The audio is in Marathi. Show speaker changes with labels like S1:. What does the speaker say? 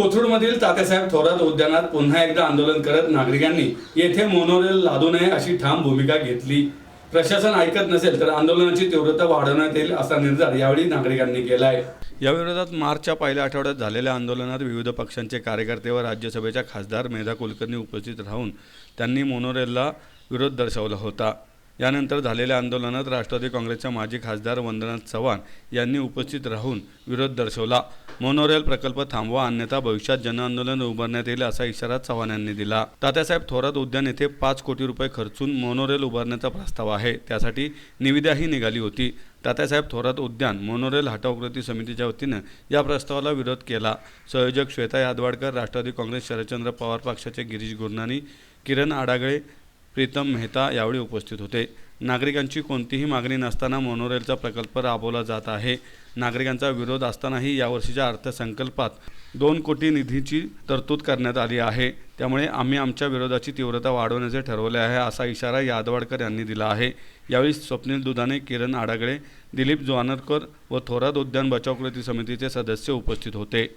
S1: मधील तात्यासाहेब थोरात उद्यानात पुन्हा एकदा आंदोलन करत नागरिकांनी येथे मोनोरेल लादू नये अशी ठाम भूमिका घेतली. प्रशासन ऐकत नसेल तर आंदोलनाची तीव्रता वाढवण्यात येईल असा निर्धार यावेळी नागरिकांनी केला या विरोधात मार्चच्या पहिल्या आठवड्यात झालेल्या आंदोलनात विविध पक्षांचे कार्यकर्ते व राज्यसभेच्या खासदार मेधा कुलकर्णी उपस्थित राहून त्यांनी मोनोरेलला विरोध दर्शवला होता. यानंतर झालेल्या आंदोलनात राष्ट्रवादी काँग्रेसच्या माजी खासदार वंदना चव्हाण यांनी उपस्थित राहून विरोध दर्शवला. मोनोरेल प्रकल्प थांबवा अन्यथा भविष्यात जनआंदोलन उभारण्यात येईल असा इशारा चव्हाण यांनी दिला. तात्यासाहेब थोरात उद्यान येथे पाच कोटी रुपये खर्चून मोनोरेल उभारण्याचा प्रस्ताव आहे. त्यासाठी निविदाही निघाली होती. तात्यासाहेब थोरात उद्यान मोनोरेल हटाव कृती समितीच्या वतीनं या प्रस्तावाला विरोध केला. संयोजक श्वेता यादवाडकर राष्ट्रवादी काँग्रेस शरदचंद्र पवार पक्षाचे गिरीश गुरनानी किरण आडागळे प्रीतम मेहता यावेळी उपस्थित होते. नागरिकांची कोणतीही मागणी नसताना मोनोरेलचा प्रकल्प राबवला जात आहे. नागरिकांचा विरोध असतानाही यावर्षीच्या अर्थसंकल्पात दोन कोटी निधीची तरतूद करण्यात आली आहे. त्यामुळे आम्ही आमच्या विरोधाची तीव्रता वाढवण्याचे ठरवले आहे असा इशारा यादवाडकर यांनी दिला आहे. यावेळी स्वप्नील दुधाने किरण आडागळे दिलीप जोवानरकर व थोरात उद्यान बचाव कृती समितीचे सदस्य उपस्थित होते.